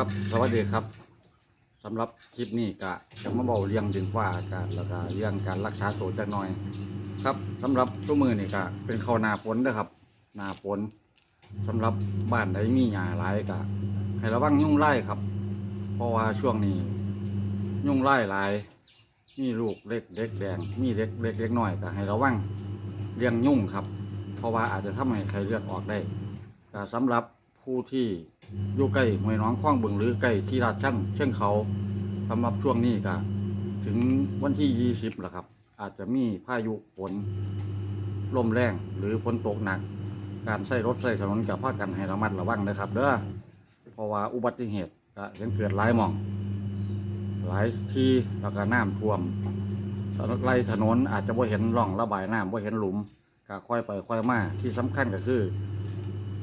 ครับ สวัสดีครับสำหรับคลิปนี้กะจะมาบอกเรื่องดินฟ้าอากาศแล้วก็เรื่องการรักษาตัวจักหน่อย ครับสำหรับชั่วมือนี่กะเป็นข้าวนาฝนเด้อครับนาฝนสำหรับบ้านใดมีหญ้าหลายกะให้ระวังยุ่งไล่ครับ เพราะว่าช่วงนี้ ยุ่งไล่หลายมีลูกเล็กเด็กแดงมีเล็กเล็กเล็กน้อยก็ให้ระวังเลี้ยงยุ่งครับ เพราะว่าอาจจะทำให้ไข้เลือดออกได้ก็สำหรับผู้ที่ อยู่ใกล้ห้วยน้องคว้างบึงหรือใกล้ที่ราดช่างเช่นเขาสำหรับช่วงนี้ก็ถึงวันที่20แล้วครับ อาจจะมีพายุฝนลมแรงหรือฝนตกหนัก การใช้รถใช้ถนนกับภาคกันให้ระมัดระวังนะครับ เด้อเพราะว่าอุบัติเหตุก็ยังเกิดหลายหม่อง หลายที่แล้วก็น้ำท่วมไล่ถนนอาจจะบ่เห็นร่องระบายน้ำบ่เห็นหลุมก็ค่อยไปค่อยมาที่สำคัญก็คือ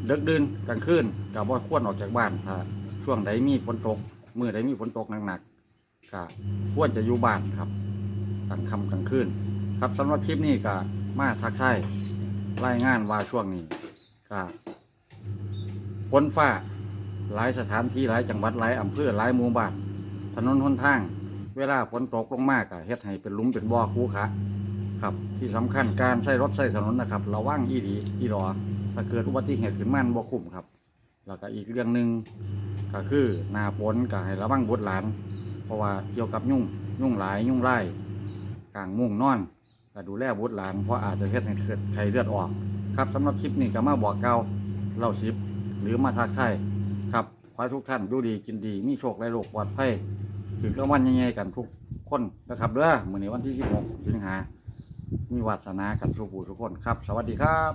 ดึกดื่นกลางคืนก็บ่ควรออกจากบ้านถ้าช่วงใดมีฝนตกมื้อใดมีฝนตกหนักๆก็ควรจะอยู่บ้านครับกลางค่ำกลางคืนครับสำหรับคลิปนี้ก็มาทักทายรายงานว่าช่วงนี้ก็ฝนฟ้าหลายสถานที่หลายจังหวัดหลายอำเภอหลายหมู่บ้านถนนหนทาง เวลาฝนตกลงมากอะเฮ็ดให้เป็นหลุมเป็นบ่อคูขะ ครับ ที่สำคัญการใช้รถใช้ถนนนะครับระวังอีดีอีรอถ้าเกิดอุบัติเหตุขึ้นมามันบ่คุ้มครับ แล้วก็อีกเรื่องหนึ่งก็คือหน้าฝนก็ให้ระวังบุตรหลาน เพราะว่าเกี่ยวกับยุ่งยุ่งหลายยุ่งไล่กลางมุ้งนอนก็ดูแลบุตรหลานเพราะอาจจะเฮ็ดให้เกิดไข้เลือดออก ครับสำหรับคลิปนี้ก็มาบอกเก่าเล่าสิบหรือมาทักทายครับขอให้ทุกท่านดูดีกินดีมีโชคและโลกปลอดภัยถึงรางวัลใหญ่ๆกันทุกคนนะครับเด้อมื้อนี้วันที่ 16 สิงหา มีวาสนากันสุขูทุกคนครับ สวัสดีครับ